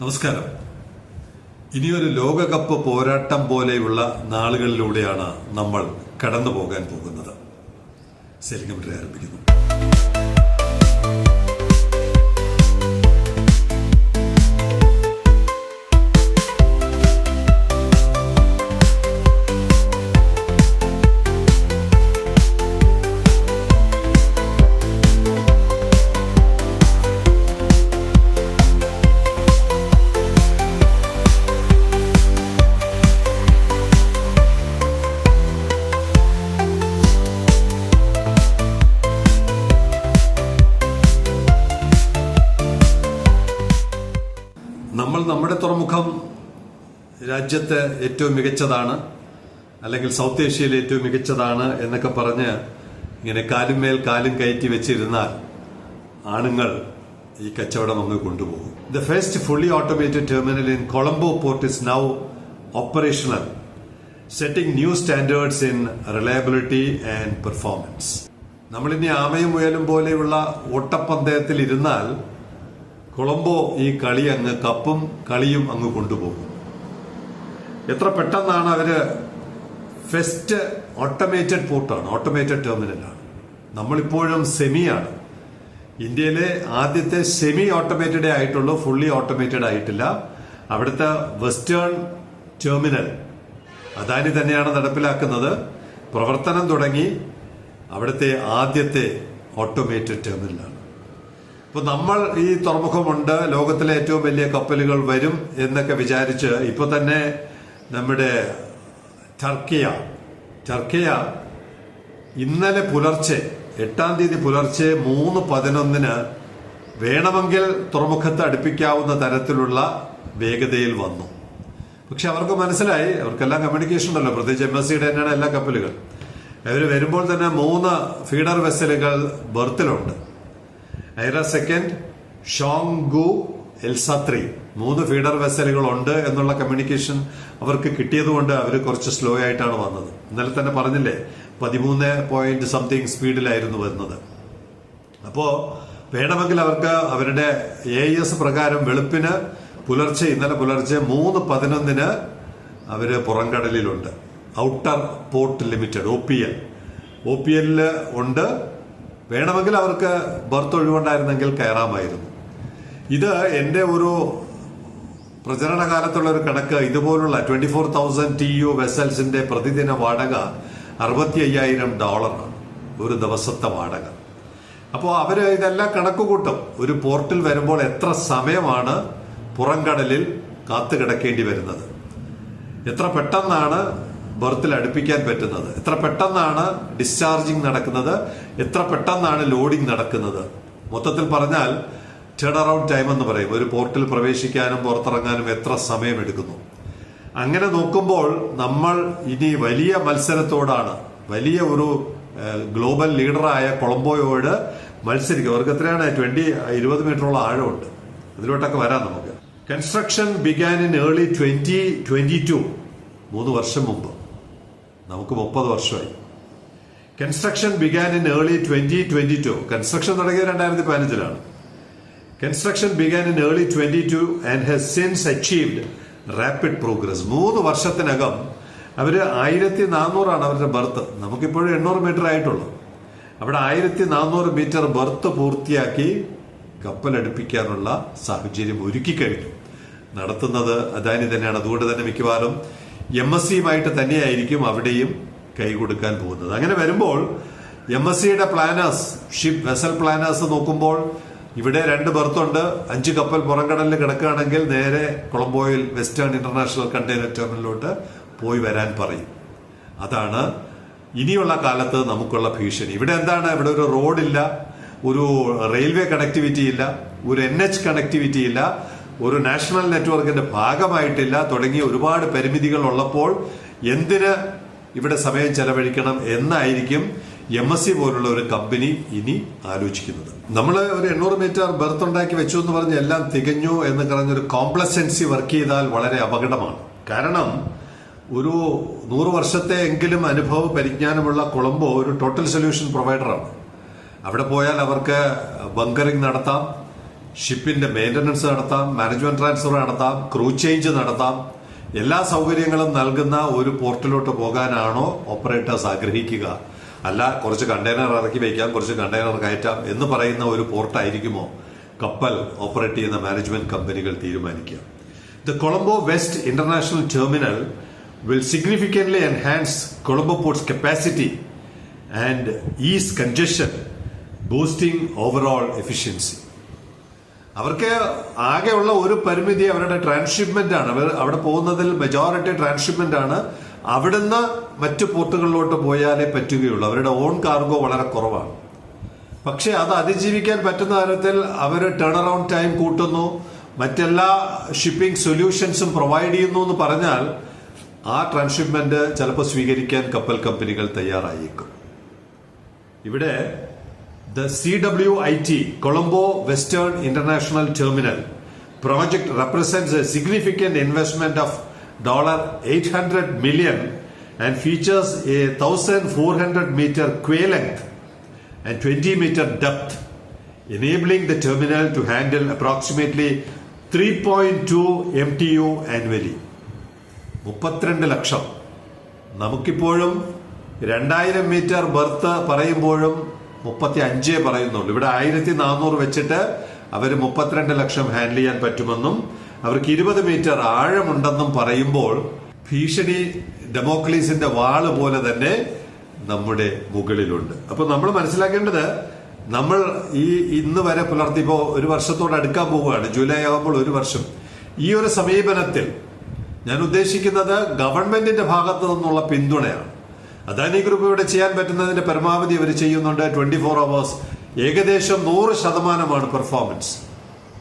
നമസ്കാരം. ഇനിയൊരു ലോകകപ്പ് പോരാട്ടം പോലെയുള്ള നാളുകളിലൂടെയാണ് നമ്മൾ കടന്നു പോകാൻ പോകുന്നത് സെലിംഗം ആരംഭിക്കുന്നു. നമ്മുടെ തുറമുഖം രാജ്യത്ത് ഏറ്റവും മികച്ചതാണ് അല്ലെങ്കിൽ സൗത്ത് ഏഷ്യയിൽ ഏറ്റവും മികച്ചതാണ് എന്നൊക്കെ പറഞ്ഞ് ഇങ്ങനെ കാലും മേൽ കാലും കയറ്റി വെച്ചിരുന്നാൽ ആണുങ്ങൾ ഈ കച്ചവടം അങ്ങ് കൊണ്ടുപോകും. The first fully automated terminal in Colombo port is now operational setting new standards in reliability and performance നമ്മളിനി ആമയും മുയലും പോലെയുള്ള ഓട്ടപ്പന്തയത്തിൽ ഇരുന്നാൽ കൊളംബോ ഈ കളി അങ്ങ് കപ്പും കളിയും അങ്ങ് കൊണ്ടുപോകും. എത്ര പെട്ടെന്നാണ് അവർ ഫെസ്റ്റ് ഓട്ടോമേറ്റഡ് പോർട്ടാണ് ഓട്ടോമേറ്റഡ് ടെർമിനലാണ് നമ്മളിപ്പോഴും സെമിയാണ് ഇന്ത്യയിലെ ആദ്യത്തെ സെമി ഓട്ടോമേറ്റഡേ ആയിട്ടുള്ളൂ ഫുള്ളി ഓട്ടോമേറ്റഡ് ആയിട്ടില്ല. അവിടുത്തെ വെസ്റ്റേൺ ടെർമിനൽ അദാനി തന്നെയാണ് നടപ്പിലാക്കുന്നത്. പ്രവർത്തനം തുടങ്ങി അവിടുത്തെ ആദ്യത്തെ ഓട്ടോമേറ്റഡ് ടെർമിനലാണ് ഇപ്പൊ നമ്മൾ ഈ തുറമുഖമുണ്ട്. ലോകത്തിലെ ഏറ്റവും വലിയ കപ്പലുകൾ വരും എന്നൊക്കെ വിചാരിച്ച് ഇപ്പൊ തന്നെ നമ്മുടെ ടർക്കിയ ടർക്കിയ ഇന്നലെ പുലർച്ചെ എട്ടാം തീയതി പുലർച്ചെ മൂന്ന് പതിനൊന്നിന് വേണമെങ്കിൽ തുറമുഖത്ത് അടുപ്പിക്കാവുന്ന തരത്തിലുള്ള വേഗതയിൽ വന്നു. പക്ഷെ അവർക്ക് മനസ്സിലായി അവർക്കെല്ലാം കമ്മ്യൂണിക്കേഷൻ ഉണ്ടല്ലോ. പ്രത്യേകിച്ച് എം എസ് സിയുടെ തന്നെയാണ് എല്ലാ കപ്പലുകൾ അവർ വരുമ്പോൾ തന്നെ മൂന്ന് ഫീഡർ വെസലുകൾ ബർത്തിലുണ്ട് ഐറ സെക്കൻഡ് ഷോങ്ഗു എൽസത്രി. മൂന്ന് ഫീഡർ വെസലുകൾ ഉണ്ട് എന്നുള്ള കമ്മ്യൂണിക്കേഷൻ അവർക്ക് കിട്ടിയതുകൊണ്ട് അവർ കുറച്ച് സ്ലോ ആയിട്ടാണ് വന്നത്. ഇന്നലെ തന്നെ പറഞ്ഞില്ലേ പതിമൂന്ന് പോയിന്റ് സംതിങ് സ്പീഡിലായിരുന്നു വരുന്നത് അപ്പോ വേണമെങ്കിൽ അവർക്ക് അവരുടെ എ എസ് പ്രകാരം വെളുപ്പിന് പുലർച്ചെ ഇന്നലെ പുലർച്ചെ മൂന്ന് പതിനൊന്നിന് അവർ പുറംകടലിലുണ്ട്. Outer port limited O P L O P എല്ലിൽ ഉണ്ട്. വേണമെങ്കിൽ അവർക്ക് ബർത്ത് ഒഴിവുണ്ടായിരുന്നെങ്കിൽ കയറാമായിരുന്നു. ഇത് എന്റെ ഒരു പ്രചരണ കാലത്തുള്ള ഒരു കണക്ക്. ഇതുപോലുള്ള twenty four thousand T U വെസൽസിന്റെ പ്രതിദിന വാടക അറുപത്തി അയ്യായിരം ഡോളറാണ്. ഒരു ദിവസത്തെ വാടക. അപ്പോൾ അവർ ഇതെല്ലാം കണക്കുകൂട്ടും ഒരു പോർട്ടിൽ വരുമ്പോൾ എത്ര സമയമാണ് പുറംകടലിൽ കാത്തു കിടക്കേണ്ടി വരുന്നത്? എത്ര പെട്ടെന്നാണ് ബർത്തിൽ അടുപ്പിക്കാൻ പറ്റുന്നത്. എത്ര പെട്ടെന്നാണ് ഡിസ്ചാർജിങ് നടക്കുന്നത്? എത്ര പെട്ടെന്നാണ് ലോഡിംഗ് നടക്കുന്നത്? മൊത്തത്തിൽ പറഞ്ഞാൽ ടേൺ അറൌണ്ട് ടൈം എന്ന് പറയും. ഒരു പോർട്ടിൽ പ്രവേശിക്കാനും പുറത്തിറങ്ങാനും എത്ര സമയമെടുക്കുന്നു. അങ്ങനെ നോക്കുമ്പോൾ നമ്മൾ ഇനി വലിയ മത്സരത്തോടാണ് വലിയ ഒരു ഗ്ലോബൽ ലീഡറായ കൊളംബോയോട് മത്സരിക്കും അവർക്ക് എത്രയാണ്? ട്വന്റി ഇരുപത് മീറ്ററോളം ആഴമുണ്ട്. അതിലോട്ടൊക്കെ വരാം നമുക്ക്. Construction began in early twenty twenty two മൂന്ന് വർഷം മുമ്പ്. നമുക്ക് മുപ്പത് വർഷമായി. Construction began in early twenty twenty two construction തുടങ്ങിയത് രണ്ടായിരത്തി പതിനഞ്ചിലാണ് construction began in early twenty two and has since achieved rapid progress മൂന്ന് വർഷത്തിനകം അവർ ആയിരത്തി നാനൂറാണ് അവരുടെ ബർത്ത് നമുക്കിപ്പോഴും എണ്ണൂറ് മീറ്റർ ആയിട്ടുള്ളൂ. അവിടെ ആയിരത്തി നാനൂറ് മീറ്റർ ബർത്ത് പൂർത്തിയാക്കി കപ്പലടുപ്പിക്കാനുള്ള സാഹചര്യം ഒരുക്കി കഴിഞ്ഞു നടത്തുന്നത് അദാനി തന്നെയാണ്. അതുകൊണ്ട് തന്നെ മിക്കവാറും എം എസ് സിയുമായിട്ട് തന്നെയായിരിക്കും അവിടെയും കൈ കൊടുക്കാൻ പോകുന്നത്. അങ്ങനെ വരുമ്പോൾ എം എസ് സിയുടെ പ്ലാനേഴ്സ് ഷിപ്പ് വെസൽ പ്ലാനേഴ്സ് നോക്കുമ്പോൾ ഇവിടെ രണ്ട് ബർത്തുണ്ട് അഞ്ച് കപ്പൽ പുറംകടലിൽ കിടക്കുകയാണെങ്കിൽ നേരെ കൊളംബോയിൽ വെസ്റ്റേൺ ഇന്റർനാഷണൽ കണ്ടെയ്നർ ടെർമിനലിലോട്ട് പോയി വരാൻ പറയും. അതാണ് ഇനിയുള്ള കാലത്ത് നമുക്കുള്ള ഭീഷണി. ഇവിടെ എന്താണ്? ഇവിടെ ഒരു റോഡില്ല ഒരു റെയിൽവേ കണക്ടിവിറ്റി ഇല്ല ഒരു എൻ എച്ച് കണക്ടിവിറ്റി ഇല്ല ഒരു നാഷണൽ നെറ്റ്വർക്കിന്റെ ഭാഗമായിട്ടില്ല. തുടങ്ങിയ ഒരുപാട് പരിമിതികൾ ഉള്ളപ്പോൾ എന്തിന് ഇവിടെ സമയം ചെലവഴിക്കണം എന്നായിരിക്കും എം എസ് സി പോലുള്ള ഒരു കമ്പനി ഇനി ആലോചിക്കുന്നത്. നമ്മൾ ഒരു എണ്ണൂറ് മീറ്റർ ബെർത്ത് ഉണ്ടാക്കി വെച്ചു എന്ന് പറഞ്ഞ് എല്ലാം തികഞ്ഞു എന്ന് പറഞ്ഞൊരു കോംപ്ലസൻസി വർക്ക് ചെയ്താൽ വളരെ അപകടമാണ്. കാരണം ഒരു നൂറ് വർഷത്തെ എങ്കിലും അനുഭവ പരിജ്ഞാനമുള്ള കൊളംബോ ഒരു ടോട്ടൽ സൊല്യൂഷൻ പ്രൊവൈഡറാണ് അവിടെ പോയാൽ അവർക്ക് ബങ്കറിംഗ് നടത്താം ഷിപ്പിന്റെ മെയിന്റനൻസ് നടത്താം മാനേജ്മെന്റ് ട്രാൻസ്ഫർ നടത്താം ക്രൂ ചേഞ്ച് നടത്താം. എല്ലാ സൗകര്യങ്ങളും നൽകുന്ന ഒരു പോർട്ടിലോട്ട് പോകാനാണോ ഓപ്പറേറ്റേഴ്സ് ആഗ്രഹിക്കുക. അല്ല കുറച്ച് കണ്ടെയ്നർ ഇറക്കി വയ്ക്കാം കുറച്ച് കണ്ടെയ്നർ കയറ്റാം എന്ന് പറയുന്ന ഒരു പോർട്ടായിരിക്കുമോ? കപ്പൽ ഓപ്പറേറ്റ് ചെയ്യുന്ന മാനേജ്മെന്റ് കമ്പനികൾ തീരുമാനിക്കുക. The Colombo west international terminal will significantly enhance Colombo Port's capacity and ease congestion, boosting overall efficiency. അവർക്ക് ആകെയുള്ള ഒരു പരിമിതി അവരുടെ ട്രാൻസ്ഷിപ്മെന്റ് ആണ്. അവർ അവിടെ പോകുന്നതിൽ മെജോറിറ്റി ട്രാൻസ്ഷിപ്മെന്റ് ആണ്. അവിടുന്ന് മറ്റു പോർട്ടുകളിലോട്ട് പോയാലേ പറ്റുകയുള്ളൂ. അവരുടെ ഓൺ കാർഗോ വളരെ കുറവാണ്. പക്ഷേ അത് അതിജീവിക്കാൻ പറ്റുന്ന തരത്തിൽ അവർ ടേൺ അറൌണ്ട് ടൈം കൂട്ടുന്നു. മറ്റെല്ലാ ഷിപ്പിംഗ് സൊല്യൂഷൻസും പ്രൊവൈഡ് ചെയ്യുന്നു എന്ന് പറഞ്ഞാൽ ആ ട്രാൻസ്ഷിപ്മെന്റ് ചിലപ്പോൾ സ്വീകരിക്കാൻ കപ്പൽ കമ്പനികൾ തയ്യാറായേക്കും. ഇവിടെ international terminal project represent a significant investment of dollar eight hundred million and features a thousand four hundred meter quay length and 20 meter depth, enabling the terminal to handle approximately 3.2 MTU annually. മുപ്പത്തിരണ്ട് ലക്ഷം നമുക്കിപ്പോഴും രണ്ടായിരം metre birth പറയുമ്പോഴും മുപ്പത്തി അഞ്ചേ പറയുന്നുള്ളൂ. ഇവിടെ ആയിരത്തി നാനൂറ് വെച്ചിട്ട് അവർ മുപ്പത്തിരണ്ട് ലക്ഷം ഹാൻഡിൽ ചെയ്യാൻ പറ്റുമെന്നും അവർക്ക് ഇരുപത് മീറ്റർ ആഴമുണ്ടെന്നും പറയുമ്പോൾ ഭീഷണി ഡെമോക്ലീസിന്റെ വാൾ പോലെ തന്നെ നമ്മുടെ മുകളിലുണ്ട്. അപ്പൊ നമ്മൾ മനസ്സിലാക്കേണ്ടത് നമ്മൾ ഈ ഇന്ന് വരെ പുലർത്തിപ്പോ ഒരു വർഷത്തോട് അടുക്കാൻ പോവുകയാണ്. ജൂലൈ ആകുമ്പോൾ ഒരു വർഷം. ഈ ഒരു സമീപനത്തിൽ ഞാൻ ഉദ്ദേശിക്കുന്നത് ഗവൺമെന്റിന്റെ ഭാഗത്തു നിന്നുള്ള പിന്തുണയാണ്. അദാനി ഗ്രൂപ്പ് ഇവിടെ ചെയ്യാൻ പറ്റുന്നതിന്റെ പരമാവധി അവർ ചെയ്യുന്നുണ്ട് ട്വന്റി ഫോർ അവേഴ്സ് ഏകദേശം നൂറ് ശതമാനമാണ് പെർഫോമൻസ്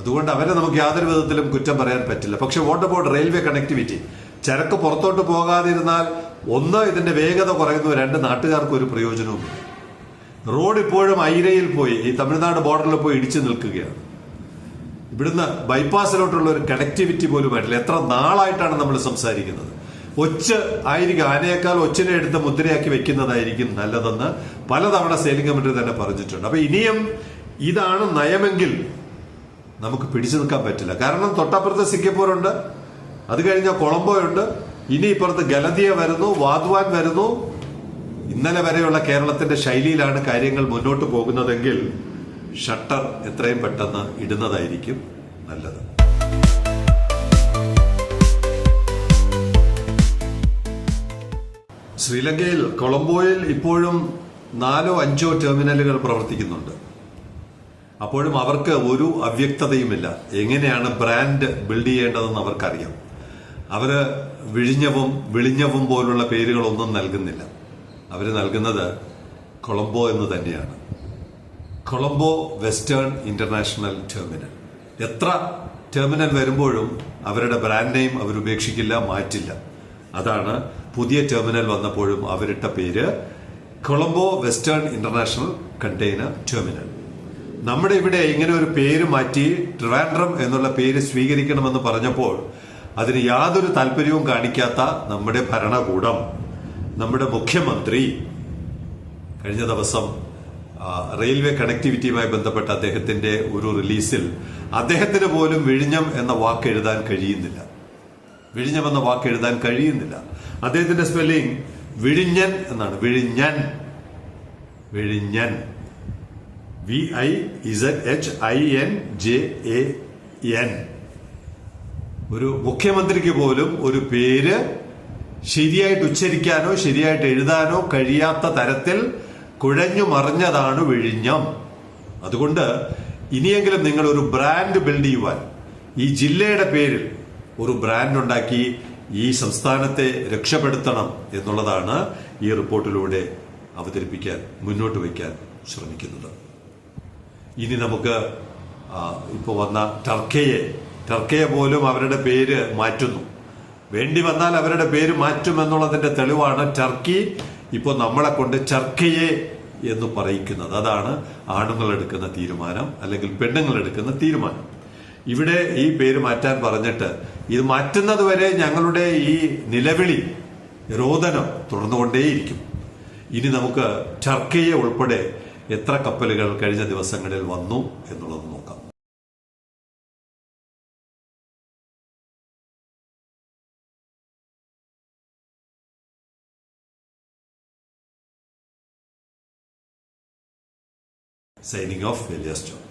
അതുകൊണ്ട് അവരെ നമുക്ക് യാതൊരു വിധത്തിലും കുറ്റം പറയാൻ പറ്റില്ല. പക്ഷെ വാട്ട് അബൌട്ട് റെയിൽവേ കണക്ടിവിറ്റി ചരക്ക് പുറത്തോട്ട് പോകാതിരുന്നാൽ ഒന്ന് ഇതിന്റെ വേഗത കുറയുന്നു രണ്ട് നാട്ടുകാർക്ക് ഒരു പ്രയോജനവും റോഡ് ഇപ്പോഴും ഐരയിൽ പോയി. ഈ തമിഴ്നാട് ബോർഡറിൽ പോയി ഇടിച്ചു നിൽക്കുകയാണ്. ഇവിടുന്ന് ബൈപ്പാസിലോട്ടുള്ള ഒരു കണക്ടിവിറ്റി പോലും ആയിട്ടില്ല എത്ര നാളായിട്ടാണ് നമ്മൾ സംസാരിക്കുന്നത്? ഒച്ച ആയിരിക്കും. ആനയേക്കാൾ ഒച്ചിനെ എടുത്ത് മുദ്രയാക്കി വെക്കുന്നതായിരിക്കും നല്ലതെന്ന് പലതവണ സെയിലിംഗ് കമ്മിറ്റി തന്നെ പറഞ്ഞിട്ടുണ്ട്. അപ്പൊ ഇനിയും ഇതാണ് നയമെങ്കിൽ നമുക്ക് പിടിച്ചു നിൽക്കാൻ പറ്റില്ല. കാരണം തൊട്ടപ്പുറത്ത് സിംഗപ്പൂർ ഉണ്ട് അത് കഴിഞ്ഞ കൊളംബോ ഉണ്ട് ഇനി ഇപ്പുറത്ത് ഗലതിയ വരുന്നു വാദ്വാൻ വരുന്നു. ഇന്നലെ വരെയുള്ള കേരളത്തിന്റെ ശൈലിയിലാണ് കാര്യങ്ങൾ മുന്നോട്ട് പോകുന്നതെങ്കിൽ ഷട്ടർ എത്രയും പെട്ടെന്ന് ഇടുന്നതായിരിക്കും നല്ലത്. ശ്രീലങ്കയിൽ കൊളംബോയിൽ ഇപ്പോഴും നാലോ അഞ്ചോ ടെർമിനലുകൾ പ്രവർത്തിക്കുന്നുണ്ട്. അപ്പോഴും അവർക്ക് ഒരു അവ്യക്തതയുമില്ല. എങ്ങനെയാണ് ബ്രാൻഡ് ബിൽഡ് ചെയ്യേണ്ടതെന്ന് അവർക്കറിയാം. അവർ വിഴിഞ്ഞവും വിളിഞ്ഞവും പോലുള്ള പേരുകളൊന്നും നൽകുന്നില്ല. അവർ നൽകുന്നത് കൊളംബോ എന്ന് തന്നെയാണ്. Colombo western international terminal. എത്ര ടെർമിനൽ വരുമ്പോഴും അവരുടെ ബ്രാൻഡ് നെയിം അവർ ഉപേക്ഷിക്കില്ല മാറ്റില്ല. അതാണ് പുതിയ ടെർമിനൽ വന്നപ്പോഴും അവരിട്ട പേര് Colombo western international container terminal. നമ്മുടെ ഇവിടെ ഇങ്ങനെ ഒരു പേര് മാറ്റി ട്രിവാൻഡ്രം എന്നുള്ള പേര് സ്വീകരിക്കണമെന്ന് പറഞ്ഞപ്പോൾ അതിന് യാതൊരു താല്പര്യവും കാണിക്കാത്ത നമ്മുടെ ഭരണകൂടം നമ്മുടെ മുഖ്യമന്ത്രി കഴിഞ്ഞ ദിവസം റെയിൽവേ കണക്ടിവിറ്റിയുമായി ബന്ധപ്പെട്ട അദ്ദേഹത്തിന്റെ ഒരു റിലീസിൽ അദ്ദേഹത്തിന് പോലും വിഴിഞ്ഞം എന്ന വാക്ക് എഴുതാൻ കഴിയുന്നില്ല. വിഴിഞ്ഞം എന്ന വാക്ക് എഴുതാൻ കഴിയുന്നില്ല. അദ്ദേഹത്തിന്റെ സ്പെല്ലിംഗ് വിഴിഞ്ഞൻ എന്നാണ്. വിഴിഞ്ഞൻ. വിഴിഞ്ഞൻ. V I Z H I N J A N ഒരു മുഖ്യമന്ത്രിക്ക് പോലും ഒരു പേര് ശരിയായിട്ട് ഉച്ചരിക്കാനോ ശരിയായിട്ട് എഴുതാനോ കഴിയാത്ത തരത്തിൽ കുഴഞ്ഞു മറിഞ്ഞതാണ് വിഴിഞ്ഞം. അതുകൊണ്ട് ഇനിയെങ്കിലും നിങ്ങൾ ഒരു ബ്രാൻഡ് ബിൽഡ് ചെയ്യുവാൻ ഈ ജില്ലയുടെ പേരിൽ ഒരു ബ്രാൻഡ് ഉണ്ടാക്കി ഈ സംസ്ഥാനത്തെ രക്ഷപ്പെടുത്തണം എന്നുള്ളതാണ് ഈ റിപ്പോർട്ടിലൂടെ അവതരിപ്പിക്കാൻ മുന്നോട്ട് വയ്ക്കാൻ ശ്രമിക്കുന്നത്. ഇനി നമുക്ക് ഇപ്പോൾ വന്ന ടർക്കയെ ടർക്കയെ പോലും അവരുടെ പേര് മാറ്റുന്നു. വേണ്ടി വന്നാൽ അവരുടെ പേര് മാറ്റും എന്നുള്ളതിന്റെ തെളിവാണ് ടർക്കി ഇപ്പോൾ നമ്മളെ കൊണ്ട് ചർക്കയെ എന്ന് പറയിക്കുന്നത് അതാണ് ആണുങ്ങൾ എടുക്കുന്ന തീരുമാനം അല്ലെങ്കിൽ പെണ്ണുങ്ങൾ എടുക്കുന്ന തീരുമാനം. ഇവിടെ ഈ പേര് മാറ്റാൻ പറഞ്ഞിട്ട് ഇത് മാറ്റുന്നത് വരെ ഞങ്ങളുടെ ഈ നിലവിളി രോദനം തുടർന്നുകൊണ്ടേയിരിക്കും. ഇനി നമുക്ക് ടർക്കിയെ ഉൾപ്പെടെ എത്ര കപ്പലുകൾ കഴിഞ്ഞ ദിവസങ്ങളിൽ വന്നു എന്നുള്ളത് നോക്കാം. Signing off വെലിയസ്റ്റോൺ